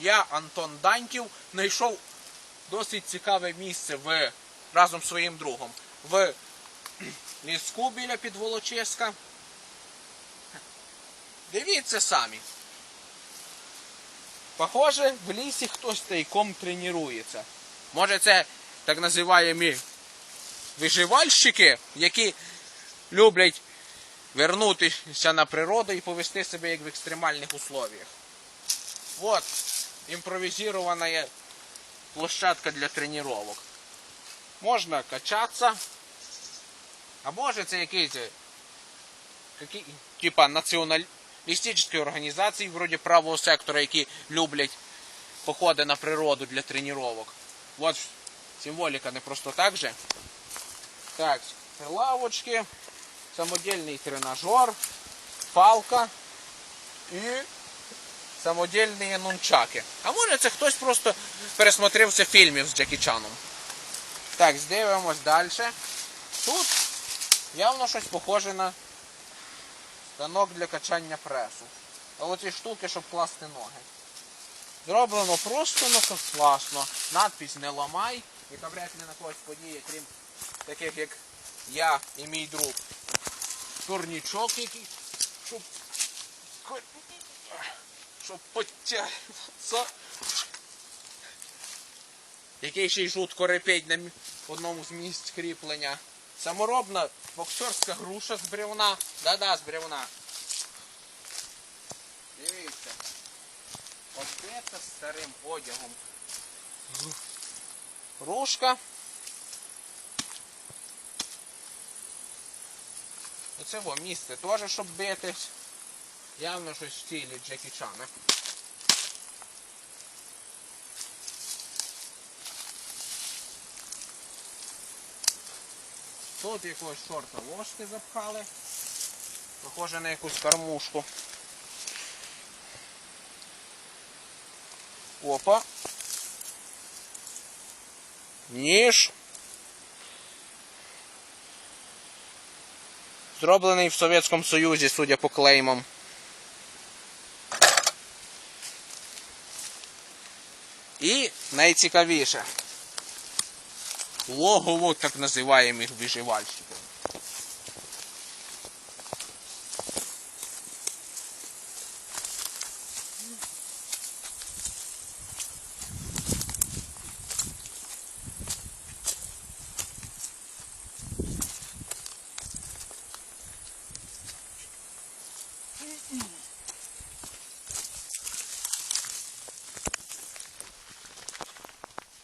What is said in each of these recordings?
Я, Антон Даньків, знайшов досить цікаве місце в, разом з своїм другом в ліску біля Підволочиська. Дивіться самі. Похоже, в лісі хтось тайком тренується. Може це так називаємо виживальщики, які люблять вернутися на природу і повести себе як в екстремальних условиях. Вот импровизированная площадка для тренировок. Можна качатися. А може це якийсь е, які, типа націоналістичні організації, вроді правого сектора, які люблять походи на природу для тренувань. Вот символика не просто так же. Так, лавочки, самодельний тренажер, палка і самодельні нунчаки. А може це хтось просто пересмотрився фільмів з Джекі Чаном. Так, здивимось далі. Тут явно щось похоже на станок для качання пресу. А оці штуки, щоб класти ноги. Зроблено просто, ну класно. Надпись не ламай, яка вряд ли на когось подіє, крім таких як я і мій друг. Турнічок який, щоб, щоб потягнутися. Який ще й жутко репеть на одному з місць кріплення. Саморобна боксерська груша з бревна. Да-да, з бревна. Дивіться. Оббита старим одягом. Рушка. Оце во місце теж, щоб битись. Явно щось в стилі Джекі Чана. Тут якогось шорта ложки запхали. Похоже на якусь кормушку. Опа. Ніж. Зроблений в Совєтському Союзі, судя по клеймам. І найцікавіше. Логово так називаємих виживальщиків.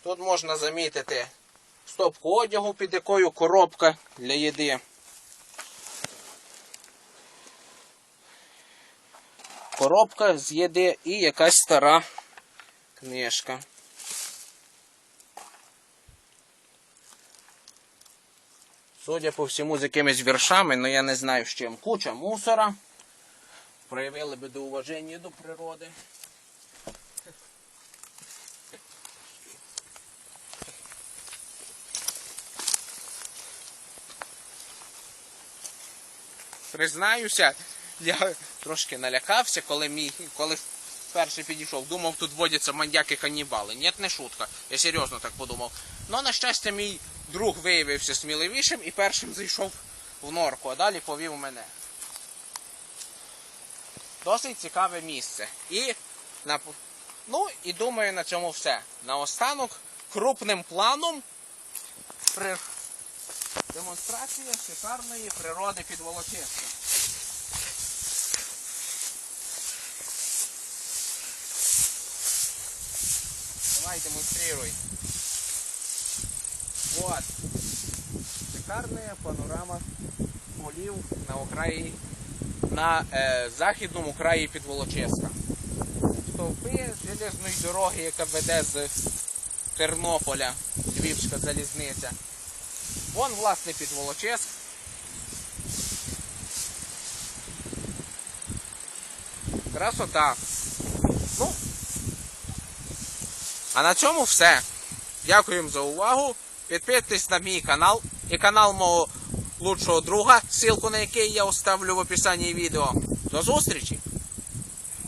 Тут можна замітити стопку одягу, під якою коробка для їди. Коробка з їди і якась стара книжка. Судя по всьому, з якимись віршами, але я не знаю з чим. Куча мусора. Проявили би до уваження до природи. Признаюся, я трошки налякався, коли мій, коли перший підійшов. Думав, тут водяться маньяки канібали. Ні, не шутка. Я серйозно так подумав. Ну, на щастя, мій друг виявився сміливішим і першим зайшов в норку, а далі повів мене. Досить цікаве місце. І на ну і думаю, на цьому все. Наостанок крупним планом при... демонстрація шикарної природи під Волочиськом. Давай, демонстрируй. Вот. Шикарная панорама полів на окраї, на е, західному краї Підволочиська. Стовпи железної дороги, яка веде з Тернополя, Львівська залізниця. Вон, власне, Підволочиськ. Красота. Ну, а на цьому все. Дякуємо за увагу. Підписуйтесь на мій канал і канал мого лучшого друга, ссылку на який я оставлю в описанні відео. До зустрічі!